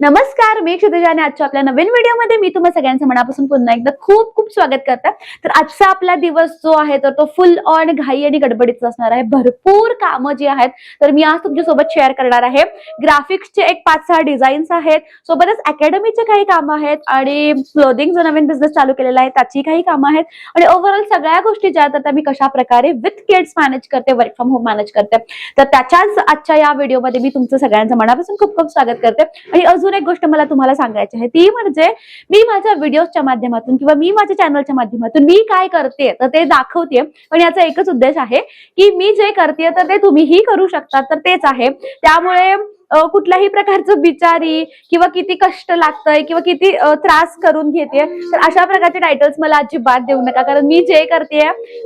नमस्कार मी क्षितिजाने आजच्या आपल्या नवीन व्हिडिओमध्ये मी तुम्हा सगळ्यांचं मनापासून पुन्हा एकदा खूप खूप स्वागत करते. तर आजचा आपला दिवस जो आहे तर तो फुल ऑन घाई आणि गडबडीचा असणार आहे. भरपूर कामं जी आहेत तर मी आज तुमच्यासोबत शेअर करणार आहे. ग्राफिक्सचे एक पाच सहा डिझाईन्स आहेत. सोबतच अकॅडमीचे काही कामं आहेत आणि क्लोदिंग जो नवीन बिझनेस चालू केलेला आहे त्याची काही कामं आहेत. आणि ओव्हरऑल सगळ्या गोष्टी ज्या आहेत त्या मी कशा प्रकारे विथ किड्स मॅनेज करते वर्क फ्रॉम होम मॅनेज करते. तर त्याच्याच आजच्या या व्हिडिओमध्ये मी तुमचं सगळ्यांचं मनापासून खूप खूप स्वागत करते. आणि अजून एक गोष्ट मला तुम्हाला सांगायची आहे. ती म्हणजे मी माझ्या व्हिडिओच्या माध्यमातून किंवा मी माझ्या चॅनलच्या माध्यमातून मी काय करते तर ते दाखवते पण याचा एकच उद्देश आहे की मी जे करते तर ते तुम्हीही करू शकता. तर तेच आहे. त्यामुळे कुठल्याही प्रकारचं बिचारी किंवा किती कष्ट लागतंय किंवा किती त्रास करून घेते तर अशा प्रकारचे टायटल्स मला अजिबात देऊ नका. कारण मी जे करते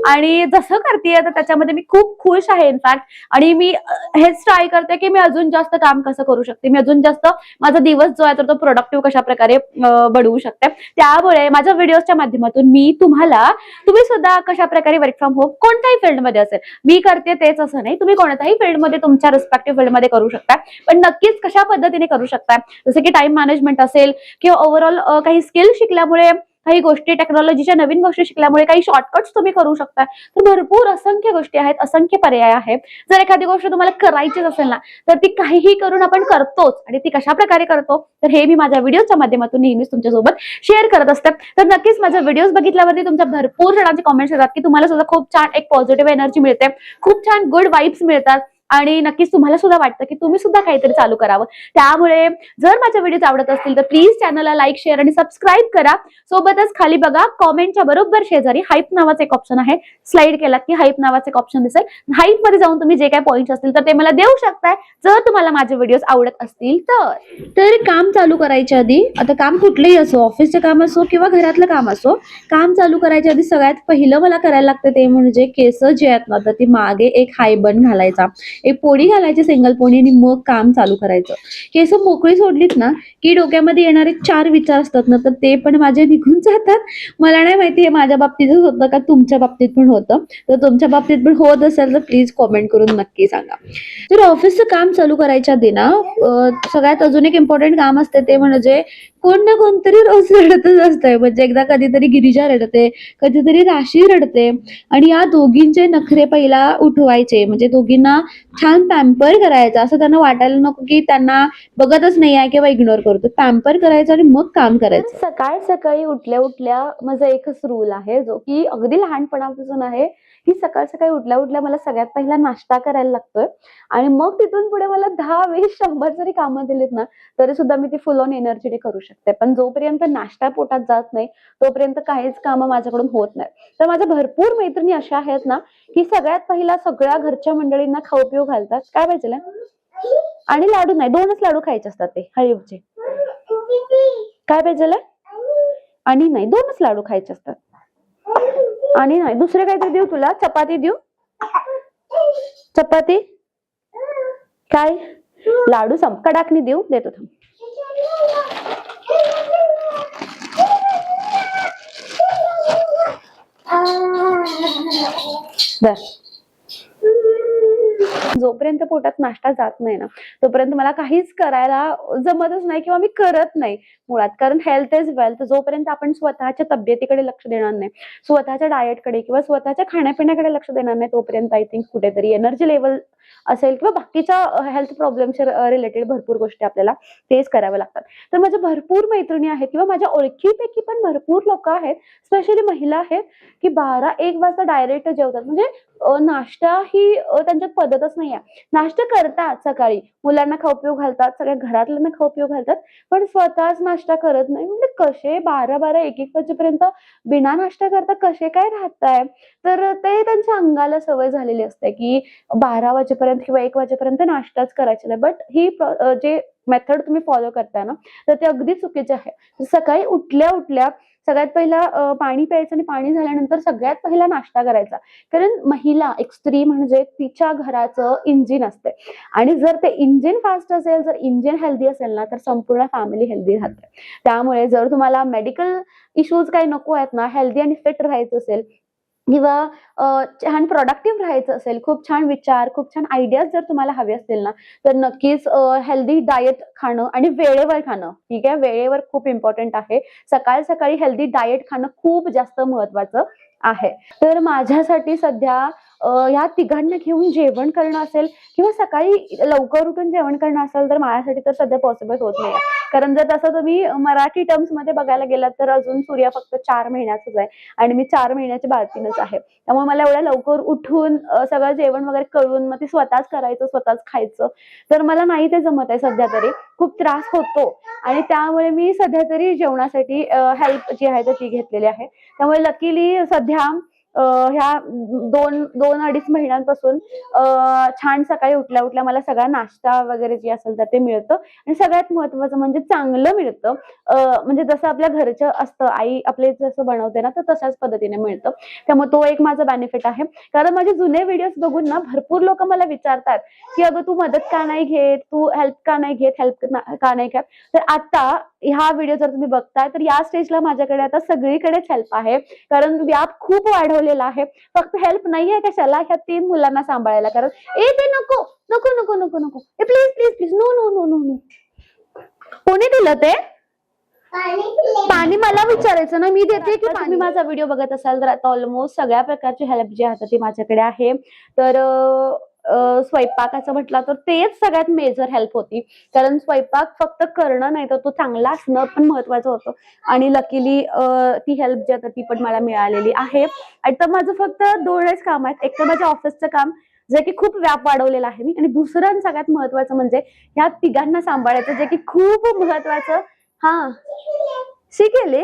आणि जसं करते तर त्याच्यामध्ये मी खूप खुश आहे इनफॅक्ट आणि मी हेच ट्राय करते की मी अजून जास्त काम कसं करू शकते? मी अजून जास्त माझा दिवस जो आहे तर तो प्रोडक्टिव्ह कशा प्रकारे बनवू शकते? त्यामुळे माझ्या व्हिडिओच्या माध्यमातून मी तुम्हाला तुम्ही सुद्धा कशा प्रकारे वर्क फ्रॉम होम कोणत्याही फील्डमध्ये असेल मी करते तेच असं नाही. तुम्ही कोणत्याही फील्डमध्ये तुमच्या रिस्पेक्टिव्ह फील्डमध्ये करू शकता. पण नक्कीच कशा पद्धतीने करू शकताय? जसं की टाइम मॅनेजमेंट असेल किंवा ओव्हरऑल काही स्किल शिकल्यामुळे काही गोष्टी टेक्नॉलॉजीच्या नवीन गोष्टी शिकल्यामुळे काही शॉर्टकट्स तुम्ही करू शकता तर भरपूर असंख्य गोष्टी आहेत असंख्य पर्याय आहेत. जर एखादी गोष्ट तुम्हाला करायचीच असेल ना तर ती काहीही करून आपण करतोच आणि ती कशा प्रकारे करतो? तर हे मी माझ्या व्हिडिओच्या माध्यमातून नेहमीच तुमच्यासोबत शेअर करत असते. तर नक्कीच माझ्या व्हिडिओज बघितल्यावरती तुमच्या भरपूर जणांचे कॉमेंट्स येतात की तुम्हाला सुद्धा खूप छान एक पॉझिटिव्ह एनर्जी मिळते. खूप छान गुड वाईब्स मिळतात. आणि नक्कीच तुम्हाला सुद्धा वाटतं की तुम्ही सुद्धा काहीतरी चालू करावं. त्यामुळे जर माझ्या व्हिडिओ आवडत असतील तर प्लीज चॅनलला लाईक शेअर आणि सबस्क्राईब करा. सोबतच खाली बघा कॉमेंटच्या बरोबर शेजारी हाईप नावाचं एक ऑप्शन आहे. स्लाइड केलात की हाईप नावाचं एक ऑप्शन दिसेल. हाईपमध्ये जाऊन तुम्ही जे काही पॉईंट्स असतील तर ते मला देऊ शकताय. जर तुम्हाला माझे व्हिडिओ आवडत असतील तर. तर काम चालू करायच्या आधी आता काम कुठलंही असो ऑफिसचं काम असो किंवा घरातलं काम असो काम चालू करायच्या आधी सगळ्यात पहिलं मला करायला लागतं ते म्हणजे केस जे आहेत ना तर ती मागे एक हायबन घालायचा. एक पोळी घालायची सिंगल पोणी आणि मग काम चालू करायचं. केस मोकळी सोडलीत ना की डोक्यामध्ये येणारे चार विचार असतात ना तर ते पण माझे निघून जातात. मला नाही माहिती हे माझ्या बाबतीतच होतं का तुमच्या बाबतीत पण होतं. तर तुमच्या बाबतीत पण होत असेल तर प्लीज कॉमेंट करून नक्की सांगा. तर ऑफिसचं काम चालू करायच्या आधी ना सगळ्यात अजून एक इम्पॉर्टंट काम असते ते म्हणजे कोण ना कोणतरी रोज रडतच असतंय. म्हणजे एकदा कधीतरी गिरिजा रडते कधीतरी राशी रडते. आणि या दोघींचे नखरे पहिला उठवायचे. म्हणजे दोघींना छान पॅम्पर करायचं. असं त्यांना वाटायला नको की त्यांना बघतच नाही आहे किंवा इग्नोर करतो. पॅम्पर करायचं आणि मग काम करायचं. सकाळ सकाळी उठल्या उठल्या माझा एकच रूल आहे जो की अगदी लहानपणापासून आहे. की सकाळ सकाळी उठल्या उठल्या मला सगळ्यात पहिला नाश्ता करायला लागतोय. आणि मग तिथून पुढे मला दहा वीस शंभर जरी कामं दिलीत ना तरी सुद्धा मी ती फुल ऑन एनर्जीने करू शकते. पण जोपर्यंत नाश्ता पोटात जात नाही तोपर्यंत काहीच कामं माझ्याकडून होत नाही. तर माझ्या भरपूर मैत्रिणी अशा आहेत ना की सगळ्यात पहिला सगळ्या घरच्या मंडळींना खाऊ लाडू घालतात? काय पाहिजे आणि लाडू नाही दोनच लाडू खायचे असतात ते हळीवचे. काय पाहिजे आणि नाही दोनच लाडू खायचे असतात. आणि नाही दुसरे काहीतरी देऊ तुला चपाती देऊ. चपाती? काय? लाडू संप कडाकणी देऊ देतो थांब. बर जोपर्यंत पोटात नाश्ता जात नाही ना तोपर्यंत मला काहीच करायला जमतच नाही किंवा मी करत नाही मुळात. कारण हेल्थ इज वेल्थ जोपर्यंत आपण स्वतःच्या तब्येतीकडे लक्ष देणार नाही स्वतःच्या डाएटकडे किंवा स्वतःच्या खाण्यापिण्याकडे लक्ष देणार नाही तोपर्यंत आय थिंक कुठेतरी एनर्जी लेवल असेल किंवा बाकीच्या हेल्थ प्रॉब्लेमच्या रिलेटेड भरपूर गोष्टी आपल्याला फेस कराव्या लागतात. तर माझ्या भरपूर मैत्रिणी आहेत किंवा माझ्या ओळखीपैकी पण भरपूर लोक आहेत स्पेशली महिला आहेत की बारा एक वाजता डायरेक्ट जेवतात. म्हणजे नाश्ता ही त्यांच्यात पद्धतच नाही आहे नाश्ता करतात सकाळी. मुलांना खाऊ घालतात सगळ्या घरातल्यांना खाऊ पिऊ घालतात पण स्वतःच नाश्ता करत नाही. म्हणजे कसे बारा बारा एक एक वाजेपर्यंत बिना नाश्ता करता कसे काय राहताय? तर ते त्यांच्या अंगाला सवय झालेली असते की बारा वाजे वाजेपर्यंत किंवा एक वाजेपर्यंत नाश्ताच करायचा नाही. बट ही जे मेथड तुम्ही फॉलो करताय ना तर ते अगदी चुकीचे आहे. सकाळी उठल्या उठल्या सगळ्यात पहिला पाणी प्यायचं आणि पाणी झाल्यानंतर सगळ्यात पहिला नाश्ता करायचा. कारण महिला एक स्त्री म्हणजे तिच्या घराचं इंजिन असते. आणि जर ते इंजिन फास्ट असेल जर इंजिन हेल्दी असेल ना तर संपूर्ण फॅमिली हेल्दी राहते. त्यामुळे जर तुम्हाला मेडिकल इश्यूज काही नको आहेत ना हेल्दी आणि फिट राहायचं असेल किंवा छान प्रोडक्टिव्ह राहायचं असेल खूप छान विचार खूप छान आयडियाज जर तुम्हाला हवे असतील ना तर नक्कीच हेल्दी डाएट खाणं आणि वेळेवर खाणं ठीक आहे? वेळेवर खूप इम्पॉर्टंट आहे. सकाळ सकाळी हेल्दी डाएट खाणं खूप जास्त महत्वाचं आहे. तर माझ्यासाठी सध्या ह्या तिघांना घेऊन जेवण करणं असेल किंवा सकाळी लवकर उठून जेवण करणं असेल तर माझ्यासाठी तर सध्या पॉसिबल होत नाही. कारण जर तसं तुम्ही मराठी टर्म्समध्ये बघायला गेलात तर अजून सूर्य फक्त चार महिन्याचाच आहे आणि मी चार महिन्याच्या बाळतीनच आहे. त्यामुळे मला एवढ्या लवकर उठून सगळं जेवण वगैरे करून मग ते स्वतःच करायचं स्वतःच खायचं तर मला नाही ते जमत आहे सध्या तरी. खूप त्रास होतो आणि त्यामुळे मी सध्या तरी जेवणासाठी हेल्प जी आहे तर ती घेतलेली आहे. त्यामुळे लकीली सध्या ह्या दोन दोन अडीच महिन्यांपासून छान सकाळी उठल्या उठल्या मला सगळा नाश्ता वगैरे जे असेल तर ते मिळतं. आणि सगळ्यात महत्वाचं म्हणजे चांगलं मिळतं. म्हणजे जसं आपल्या घरचं असतं आई आपले जसं बनवते ना तर तशाच पद्धतीने मिळतं. त्यामुळे तो एक माझा बेनिफिट आहे. कारण माझे जुने व्हिडिओज बघून ना भरपूर लोक मला विचारतात की अगं तू मदत का नाही घेत? तू हेल्प का नाही घेत? हेल्प का नाही घेत? तर आता ह्या व्हिडिओ जर तुम्ही बघताय तर या स्टेजला माझ्याकडे आता सगळीकडेच हेल्प आहे. कारण व्याप खूप वाढवलेला आहे. फक्त हेल्प नाही आहे कशाला ह्या तीन मुलांना सांभाळायला. कारण ए ते नको नको नको नको नको. ए please please please no no no no no कोणी दिलं ते? पाणी मला विचारायचं ना. मी देते की तुम्ही माझा व्हिडिओ बघत असाल तर आता ऑलमोस्ट सगळ्या प्रकारची हेल्प जी आहे ती माझ्याकडे आहे. तर स्वयंपाकाचं म्हटलं तर तेच सगळ्यात मेजर हेल्प होती. कारण स्वयंपाक फक्त करणं नाही तर तो चांगला असणं पण महत्वाचं होतं. आणि लकीली ती हेल्प जी आता ती पण मला मिळालेली आहे. आणि तर माझं फक्त दोनच काम आहेत. एक तर माझ्या ऑफिसचं काम जे की खूप व्याप वाढवलेला आहे मी. आणि दुसरं आणि सगळ्यात महत्वाचं म्हणजे ह्या तिघांना सांभाळायचं जे की खूप महत्वाचं. हा. शिकेले?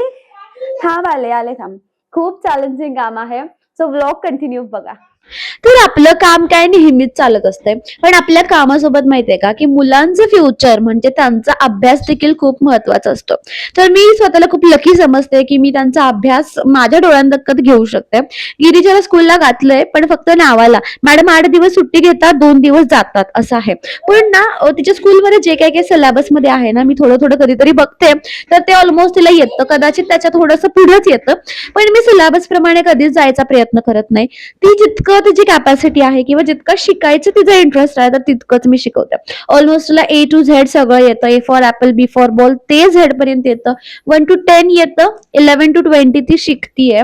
थांब आले आले थांब. खूप चॅलेंजिंग काम आहे. सो व्लॉग कंटिन्यू बघा. तर आपलं काम काय नेहमीच चालत असतंय. पण आपल्या कामासोबत माहितीये का की मुलांचं फ्युचर म्हणजे त्यांचा अभ्यास देखील खूप महत्त्वाचा असतो. तर मी स्वतःला खूप लकी समजते की मी त्यांचा अभ्यास माझ्या डोळ्यांदक्कत घेऊ शकते. गिरीजाला स्कूलला घातलंय पण फक्त नावाला. मॅडम आठ दिवस सुट्टी घेतात दोन दिवस जातात असं आहे. पण ना तिच्या स्कूलमध्ये जे काही काही सिलेबसमध्ये आहे ना मी थोडं थोडं कधीतरी बघते तर ते ऑलमोस्ट तिला येतं. कदाचित त्याच्या थोडंसं पुढेच येतं. पण मी सिलेबस प्रमाणे कधीच जायचा प्रयत्न करत नाही. ती जितकं तिची कॅपॅसिटी आहे किंवा जितकं शिकायचं तिचा इंटरेस्ट आहे तर तितकंच मी शिकवते. ऑलमोस्ट तुला ए टू झेड सगळं येतं. A for apple B for ball ते झेड पर्यंत येतं. वन टू टेन येतं. इलेव्हन टू ट्वेंटी ती शिकतीये.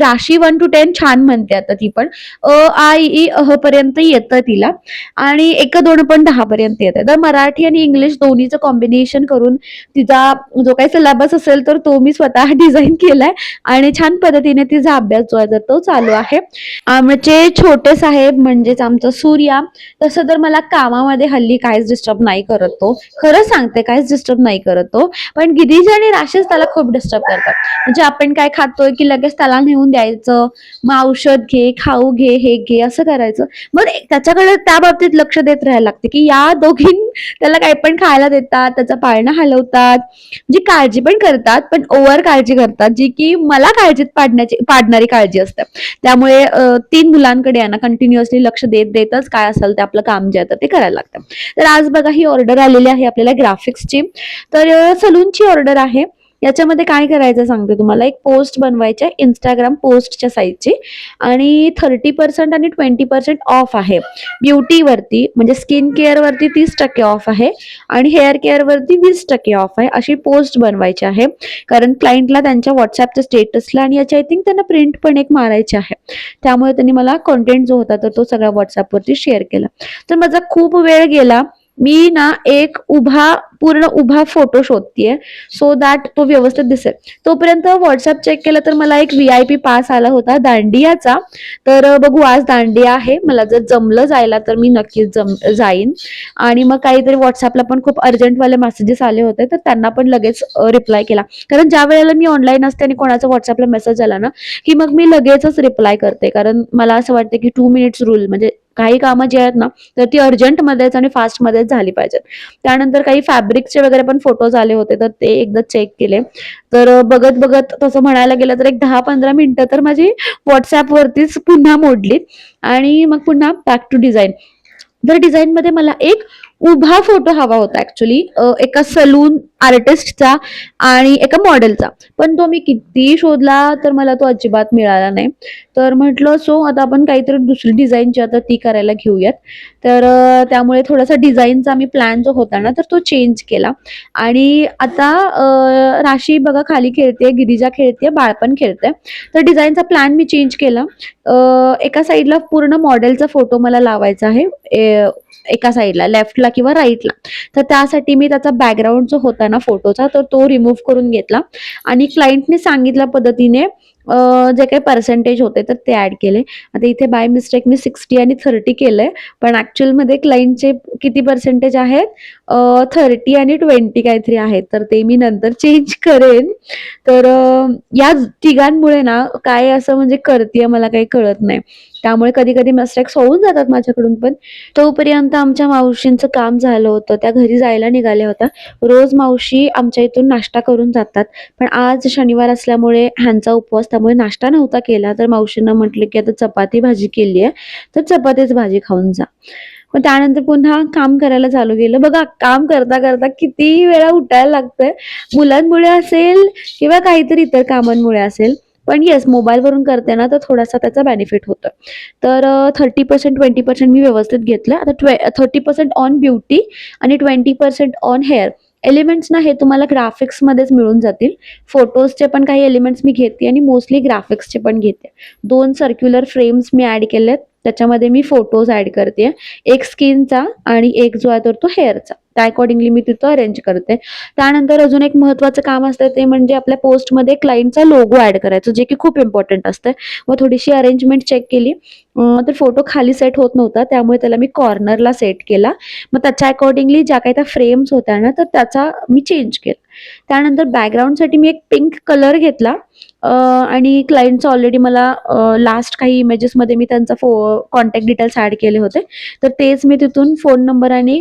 राशी वन टू टेन छान म्हणते आता ती पण. अ आ ई, अह पर्यंत येतं तिला. आणि एक दोन पण दहा पर्यंत येते. तर मराठी आणि इंग्लिश दोन्हीचं कॉम्बिनेशन करून तिचा जो काही सिलेबस असेल तर तो मी स्वतः डिझाईन केलाय. आणि छान पद्धतीने तिचा अभ्यास जो आहे तर तो चालू आहे. आमचे छोटे साहेब म्हणजेच आमचा सूर्या तसं तर मला कामामध्ये हल्ली काहीच डिस्टर्ब नाही करत तो. खरं सांगते काहीच डिस्टर्ब नाही करत तो. पण गिरीज आणि राशीच त्याला खूप डिस्टर्ब करतात. म्हणजे आपण काय खातोय की लगेच त्याला नेऊन द्यायचं मग औषध घे खाऊ घे हे घे असं करायचं. मग त्याच्याकडे त्या बाबतीत लक्ष देत राहायला लागते की या दोघीं त्याला काही पण खायला देतात त्याचा पाळणा हलवतात म्हणजे काळजी पण करतात पण ओव्हर काळजी करतात जी की मला काळजीत पाडण्याची पाडणारी काळजी असते. त्यामुळे तीन मुलांकडे यांना ना कंटिन्युअसली लक्ष देत देतच काय असेल ते आपलं काम जे आहे ते करायला लागतं. तर आज बघा ही ऑर्डर आलेली आहे आपल्याला ग्राफिक्सची तर सलूनची ऑर्डर आहे. याच्यामध्ये काय करायचं सांगते तुम्हाला? एक पोस्ट बनवायची आहे इंस्टाग्राम पोस्टच्या साईजची आणि थर्टी पर्सेंट आणि ट्वेंटी पर्सेंट ऑफ आहे. ब्युटीवरती म्हणजे स्किन केअरवरती तीस टक्के ऑफ आहे. आणि हेअर केअरवरती वीस टक्के ऑफ आहे. अशी पोस्ट बनवायची आहे. कारण क्लायंटला त्यांच्या व्हॉट्सअपच्या स्टेटसला आणि याची आय थिंक त्यांना प्रिंट पण एक मारायची आहे. त्यामुळे त्यांनी मला कॉन्टेंट जो होता तर तो सगळा व्हॉट्सअपवरती शेअर केला. तर माझा खूप वेळ गेला. मी ना एक उभा पूर्ण उभा फोटो शोधतीये. सो दॅट तो व्यवस्थित दिसेल. तोपर्यंत व्हॉट्सअप चेक केलं तर मला एक व्ही आय पी पास आला होता दांडियाचा. तर बघू आज दांडिया आहे. मला जर जमलं जायला तर मी नक्कीच जम जाईन. आणि मग काहीतरी व्हॉट्सअपला पण खूप अर्जंटवाले मेसेजेस आले होते तर त्यांना पण लगेच रिप्लाय केला. कारण ज्या वेळेला मी ऑनलाईन असते आणि कोणाचा व्हॉट्सअपला मेसेज आला ना की मग मी लगेचच रिप्लाय करते. कारण मला असं वाटतं की टू मिनिट्स रूल म्हणजे काही कामं जी आहेत ना तर ती अर्जंटमध्येच आणि फास्टमध्येच झाली पाहिजेत. त्यानंतर काही फॅब्रिकचे वगैरे पण फोटोज आले होते तर ते एकदा चेक केले. तर बघत बघत तसं म्हणायला गेलं तर एक दहा पंधरा मिनिटं तर माझी व्हॉट्सअपवरतीच पुन्हा मोडली. आणि मग पुन्हा बॅक टू डिझाईन तर डिझाईन मध्ये मला एक उभा फोटो हवा होता ऍक्च्युली एका सलून आर्टिस्टचा आणि एका मॉडेलचा पण तो मी किती शोधला तर मला तो अजिबात मिळाला नाही. तर म्हटलं सो आता आपण काहीतरी दुसरी डिझाईनची आता ती करायला घेऊयात. तर त्यामुळे थोडासा डिझाईनचा मी प्लॅन जो होता ना तर तो चेंज केला. आणि आता राशी बघा खाली खेळते गिरिजा खेळते बाळपण खेळते तर डिझाईनचा प्लॅन मी चेंज केला. एका साईडला पूर्ण मॉडेलचा फोटो मला लावायचा आहे. एका साईडला लेफ्टला किंवा राईटला. तर त्यासाठी मी त्याचा बॅकग्राऊंड जो होता ना फोटोचा तर तो रिमूव्ह करून घेतला. आणि क्लायंटने सांगितल्या पद्धतीने जे काही पर्सेंटेज होते तर ते ऍड केले. आता इथे बाय मिस्टेक मी सिक्स्टी आणि थर्टी केलंय पण ऍक्च्युअलमध्ये क्लायंटचे किती पर्सेंटेज आहेत? थर्टी आणि ट्वेंटी काहीतरी आहेत तर ते मी नंतर चेंज करेन. तर या तिघांमुळे ना काय असं म्हणजे करते मला काही कळत नाही. त्यामुळे कधी कधी मिस्टेक्स होऊन जातात माझ्याकडून पण. तोपर्यंत आमच्या मावशींचं काम झालं होतं त्या घरी जायला निघाल्या होत्या. रोज मावशी आमच्या इथून नाश्ता करून जातात. पण आज शनिवार असल्यामुळे ह्यांचा उपवास त्यामुळे नाश्ता नव्हता केला. तर मावशींना म्हटलं की आता चपाती भाजी केली आहे तर चपातीच भाजी खाऊन जा. मग त्यानंतर पुन्हा काम करायला चालू केलं. बघा काम करता करता किती वेळा उठायला लागतंय. मुलांमुळे असेल किंवा काहीतरी इतर कामांमुळे असेल पण येस मोबाईलवरून करते ना तर थोडासा त्याचा बेनिफिट होतं. तर थर्टी पर्सेंट ट्वेंटी पर्सेंट मी व्यवस्थित घेतलं. आता ट्वे थर्टी पर्सेंट ऑन ब्युटी आणि twenty percent on hair elements ना हे तुम्हाला ग्राफिक्समध्येच मिळून जातील. फोटोजचे पण काही एलिमेंट्स मी घेते आणि मोस्टली ग्राफिक्सचे पण घेते. दोन सर्क्युलर फ्रेम्स मी ॲड केलेत. त्याच्यामध्ये मी फोटोज ॲड करते. एक स्किनचा आणि एक जो आहे तर तो हेअरचा त्या अकॉर्डिंगली मी तिथं अरेंज करते. त्यानंतर अजून एक महत्त्वाचं काम असतं ते म्हणजे आपल्या पोस्टमध्ये क्लायंटचा लोगो ॲड करायचं जे की खूप इम्पॉर्टंट असतं. मग थोडीशी अरेंजमेंट चेक केली. तर फोटो खाली सेट होत नव्हता त्यामुळे त्याला मी कॉर्नरला सेट केला. मग त्याच्या अकॉर्डिंगली ज्या काही त्या फ्रेम्स होत्या ना तर त्याचा मी चेंज केला. त्यानंतर बॅकग्राऊंडसाठी मी एक पिंक कलर घेतला. आणि क्लायंटचं ऑलरेडी मला लास्ट काही इमेजेसमध्ये मी त्यांचा फो कॉन्टॅक्ट डिटेल्स ॲड केले होते. तर तेच मी तिथून फोन नंबर आणि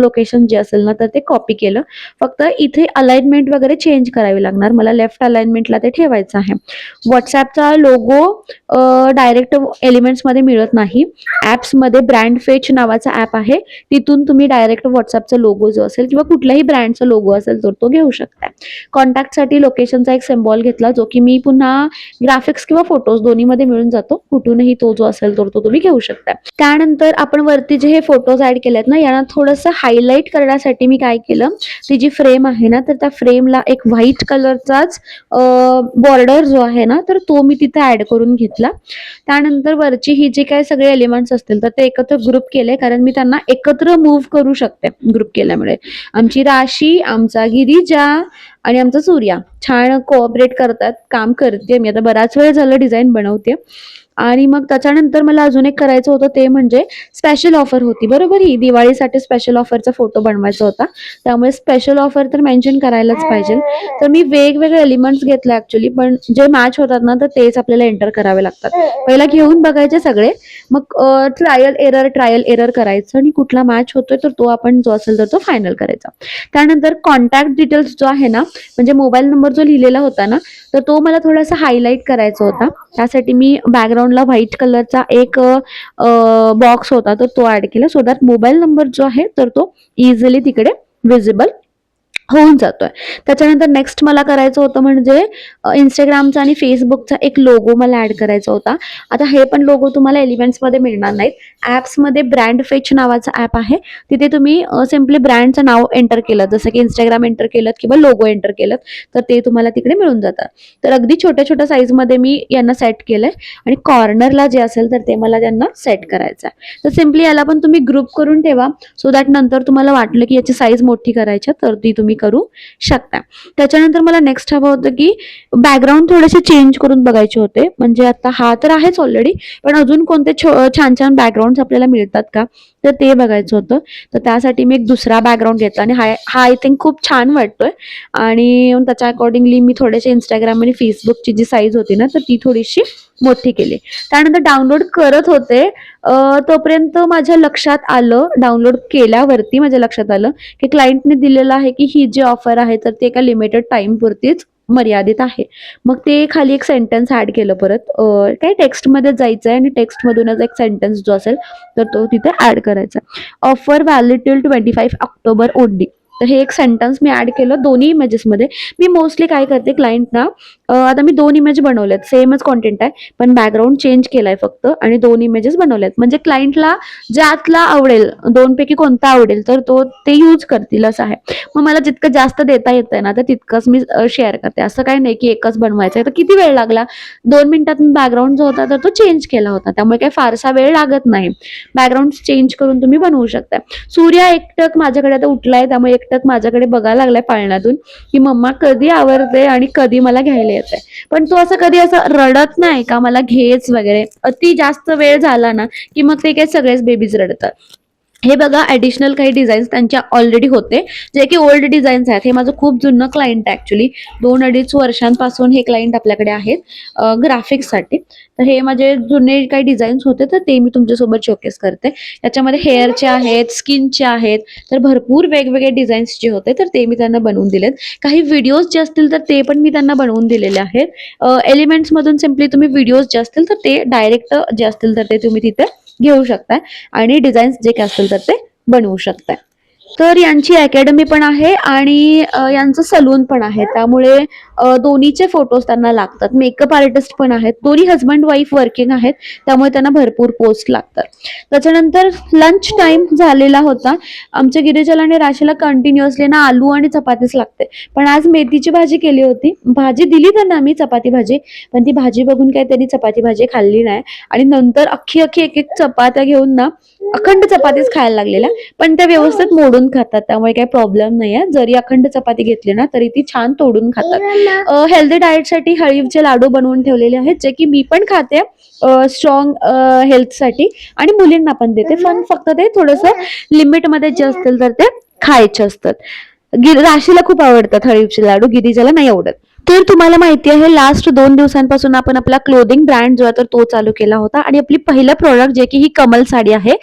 लोकेशन जे असेल ना तर ते कॉपी केलं. फक्त इथे अलाइनमेंट वगैरे चेंज करावी लागणार. मला लेफ्ट अलाइनमेंटला ते ठेवायचं आहे. व्हॉट्सॲपचा लोगो डायरेक्ट एलिमेंट्समध्ये मिळत नाही. ॲप्समध्ये ब्रँड फेच नावाचा ॲप आहे. तिथून तुम्ही डायरेक्ट व्हॉट्सअपचा लोगो जो असेल किंवा कुठल्याही ब्रँडचा लोगो असेल तर तो घेऊ शकता. कॉन्टॅक्टसाठी लोकेशनचा एक सिम्बॉल घेतला जो की मी पुन्हा ग्राफिक्स किंवा फोटोज दोन्हीमध्ये मिळून जातो. कुठूनही तो जो असेल तर तो तुम्ही घेऊ शकता. त्यानंतर आपण वरती जे हे फोटोज ऍड केलेत ना यांना थोडंसं हायलाईट करण्यासाठी मी काय केलं? ती जी फ्रेम आहे ना तर त्या फ्रेमला एक व्हाईट कलरचाच बॉर्डर जो आहे ना तर तो मी तिथे ऍड करून घेतला. त्यानंतर वरची ही जी काही सगळे एलिमेंट्स असतील तर ते एकत्र ग्रुप केले कारण मी त्यांना एकत्र मूव्ह करू शकते ग्रुप केल्यामुळे. आमची राशी आमचा गिरिजा आणि आमचा सूर्या छान कोऑपरेट करतात काम करते. मी आता बराच वेळ झालं डिझाईन बनवते. आणि मग त्याच्यानंतर मला अजून एक करायचं होतं ते म्हणजे स्पेशल ऑफर होती. बरोबर? ही दिवाळीसाठी स्पेशल ऑफरचा फोटो बनवायचा होता. त्यामुळे स्पेशल ऑफर तर मेन्शन करायलाच पाहिजे. तर मी वेगवेगळे एलिमेंट्स घेतले ऍक्च्युली पण जे मॅच होतात ना तर तेच आपल्याला एंटर करावे लागतात. पहिला घेऊन बघायचे सगळे. मग ट्रायल एरर ट्रायल एरर करायचं आणि कुठला मॅच होतोय तर तो आपण जो असेल तर तो फायनल करायचा. त्यानंतर कॉन्टॅक्ट डिटेल्स जो आहे ना म्हणजे मोबाईल नंबर जो लिहिलेला होता ना तर तो मला थोडासा हायलाईट करायचा होता. त्यासाठी मी बॅकग्राऊंड बॅकग्राऊंडला व्हाईट कलरचा एक बॉक्स होता तर तो ऍड केला. सो दॅट मोबाईल नंबर जो आहे तर तो इझिली तिकडे विजिबल होऊन जातोय. त्याच्यानंतर नेक्स्ट मला करायचं होतं म्हणजे इंस्टाग्रामचा आणि फेसबुकचा एक लोगो मला ऍड करायचा होता. आता हे पण लोगो तुम्हाला एलिमेंट्समध्ये मिळणार नाहीत. ॲप्समध्ये ब्रँड फेच नावाचा ॲप आहे. तिथे तुम्ही सिम्पली ब्रँडचं नाव एंटर केलं. जसं की इंस्टाग्राम एंटर केलं किंवा लोगो एंटर केलं तर ते तुम्हाला तिकडे मिळून जातात तर अगदी छोट्या छोट्या साईजमध्ये मी यांना सेट केलंय. आणि कॉर्नरला जे असेल तर ते मला त्यांना सेट करायचं आहे. तर सिम्पली याला पण तुम्ही ग्रुप करून ठेवा. सो दॅट नंतर तुम्हाला वाटलं की याची साईज मोठी करायची तर ती तुम्ही करू शकता. त्याच्यानंतर मला नेक्स्ट हवं होतं की बॅकग्राऊंड थोडेसे चेंज करून बघायचे होते. म्हणजे आता हा तर आहेच ऑलरेडी पण अजून कोणते छान छान बॅकग्राऊंड आपल्याला मिळतात का? तर ते बघायचं होतं. तर त्यासाठी मी एक दुसरा बॅकग्राऊंड घेतला आणि हा हा आय थिंक खूप छान वाटतोय. आणि त्याच्या अकॉर्डिंगली मी थोडेसे इंस्टाग्राम आणि फेसबुकची जी साईज होती ना तर ती थोडीशी मोठी केली. त्यानंतर डाउनलोड करत होते. तोपर्यंत माझ्या लक्षात आलं डाउनलोड केल्यावरती माझ्या लक्षात आलं की क्लायंटने दिलेलं आहे की ही जी ऑफर आहे तर ते एका लिमिटेड टाइम पुरतीच मर्यादित आहे. मग ते खाली एक सेंटेन्स ऍड केलं परत. काय टेक्स्टमध्ये जायचं आहे आणि टेक्स्टमधूनच एक सेंटेन्स जो असेल तर तो तिथे ऍड करायचा. Offer valid till twenty five October only तर हे एक सेंटन्स मी ऍड केलं दोन्ही इमेजेसमध्ये मी मोस्टली काय करते क्लायंटना आता मी दोन इमेज बनवल्यात. सेमच कॉन्टेंट आहे पण बॅकग्राऊंड चेंज केलाय फक्त आणि दोन इमेजेस बनवल्यात. म्हणजे क्लायंटला ज्यातला आवडेल दोनपैकी कोणता आवडेल तर तो ते यूज करतील असं आहे. मग मला जितकं जास्त देता येतंय ना तर तितकंच मी शेअर करते. असं काही नाही की एकच बनवायचं आहे. तर किती वेळ लागला? दोन मिनिटात मी बॅकग्राऊंड जो होता तर तो चेंज केला होता. त्यामुळे काही फारसा वेळ लागत नाही. बॅकग्राऊंड चेंज करून तुम्ही बनवू शकता सूर्य एकटक माझ्याकडे आता उठलाय त्यामुळे एकटक माझ्याकडे बघायला लागलाय पाळण्यातून की मम्मा कधी आवरते आणि कधी मला घ्यायला येते पण तो असं कधी असं रडत नाही का? मला घेच वगैरे. अति जास्त वेळ झाला ना की मग ते काय सगळेच बेबीज रडतात. हे बघा ऍडिशनल काही डिझाईन्स त्यांच्या ऑलरेडी होते. जे की ओल्ड डिझाईन्स आहेत. हे माझं खूप जुनं क्लायंट आहे दोन अडीच वर्षांपासून हे क्लायंट आपल्याकडे आहेत ग्राफिक्ससाठी तर हे माझे जुने काही डिझाईन्स होते तर ते मी तुमच्यासोबत शोकेस करते. याच्यामध्ये हेअरचे आहेत स्किनचे आहेत. तर भरपूर वेगवेगळे डिझाईन्स जे होते तर ते मी त्यांना बनवून दिलेत. काही व्हिडिओज जे असतील तर ते पण मी त्यांना बनवून दिलेले आहेत. एलिमेंट्स मधून सिम्पली तुम्ही व्हिडिओज जे असतील तर ते डायरेक्ट जे असतील तर ते तुम्ही तिथे घेऊ शकता. आणि डिझाईन्स जे काय असतील तर ते बनवू शकताय. तर यांची अकॅडमी पण आहे आणि यांचं सलून पण आहे. त्यामुळे दोन्हीचे फोटोज त्यांना लागतात. मेकअप आर्टिस्ट पण आहेत. दोन्ही हजबंड वाईफ वर्किंग आहेत. त्यामुळे त्यांना भरपूर पोस्ट लागतात. त्याच्यानंतर लंच टाइम झालेला होता. आमच्या गिरिजाला आणि राशीला कंटिन्युअसली ना आलू आणि चपातीच लागते. पण आज मेथीची भाजी केली होती. भाजी दिली त्यांना आम्ही चपाती भाजी. पण ती भाजी बघून काय त्यांनी चपाती भाजी खाल्ली नाही. आणि नंतर अख्खी अख्खी एक एक चपात्या घेऊन ना अखंड चपातीच खायला लागलेल्या पण त्या व्यवस्थित मोडून खातात. त्यामुळे काही प्रॉब्लेम नाही आहे जरी अखंड चपाती घेतली ना तरी ती छान तोडून खातात. हेल्दी डाएटसाठी हळीवचे लाडू बनवून ठेवलेले आहेत जे की मी पण खाते. स्ट्रॉंग हेल्थसाठी आणि मुलींना पण देते. पण फक्त ते थोडंसं लिमिटमध्ये जे असतील तर ते खायचे असतात. गिर राशीला खूप आवडतात हळीवचे लाडू. गिरिजाला नाही आवडत. तर तुम्हाला माहिती आहे लास्ट दोन दिवसांपासून आपण आपला क्लोदिंग ब्रँड जो आहे तर तो चालू केला होता. आणि आपली पहिलं प्रोडक्ट जे की ही कमल साडी आहे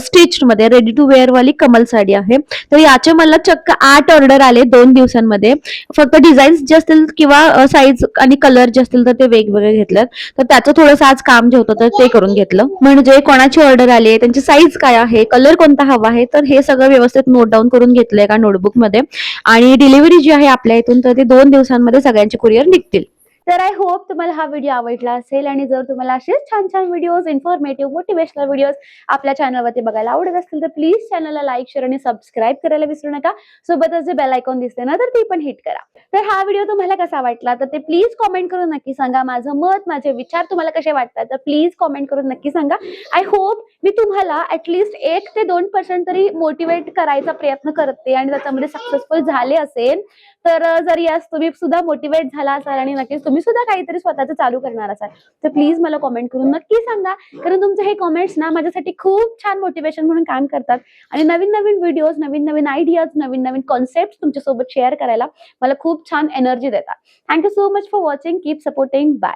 स्टिचमध्ये रेडी टू वेअर वाली कमल साडी आहे. तर याचे मला चक्क आठ ऑर्डर आले दोन दिवसांमध्ये. फक्त डिझाईन्स जे असतील किंवा साईज आणि कलर जे असतील तर ते वेगवेगळे घेतलेत. तर त्याचं थोडंसं आज काम जे होतं तर ते करून घेतलं. म्हणजे कोणाची ऑर्डर आली आहे त्यांची साईज काय आहे कलर कोणता हवा आहे तर हे सगळं व्यवस्थित नोट डाऊन करून घेतलंय का नोटबुकमध्ये आणि डिलिव्हरी जी आहे आपल्या इथून तर ते दोन दिवसांमध्ये सगळ्यांचे कुरिअर निघतील. तर आय होप तुम्हाला हा व्हिडिओ आवडला असेल आणि जर तुम्हाला असेच छान छान व्हिडिओज इन्फॉर्मेटिव्ह मोटिवेशनल व्हिडिओज आपल्या चॅनलवरती बघायला आवडत असतील तर प्लीज चॅनलला लाईक शेअर आणि सबस्क्राईब करायला विसरू नका. सोबतच जे बेल आयकॉन दिसते ना तर ती पण हिट करा. तर हा व्हिडिओ तुम्हाला कसा वाटला? तर ते प्लीज कॉमेंट करून नक्की सांगा. माझं मत माझे विचार तुम्हाला कसे वाटतात तर प्लीज कॉमेंट करून नक्की सांगा. आय होप मी तुम्हाला ऍटलिस्ट एक ते दोन पर्सेंट तरी मोटिवेट करायचा प्रयत्न करते आणि त्याच्यामध्ये सक्सेसफुल झाले असेल तर जरी जर यास तुम्ही सुद्धा मोटिवेट झाला असाल आणि नक्कीच तुम्ही सुद्धा काहीतरी स्वतःचं चालू करणार असाल. तर प्लीज मला कॉमेंट करून नक्की सांगा. कारण तुमचे हे कॉमेंट्स ना माझ्यासाठी खूप छान मोटिवेशन म्हणून काम करतात. आणि नवीन नवीन व्हिडिओज नवीन नवीन आयडियाज नवीन नवीन कॉन्सेप्ट तुमच्यासोबत शेअर करायला मला खूप छान एनर्जी देतात. Thank you so much for watching keep supporting bye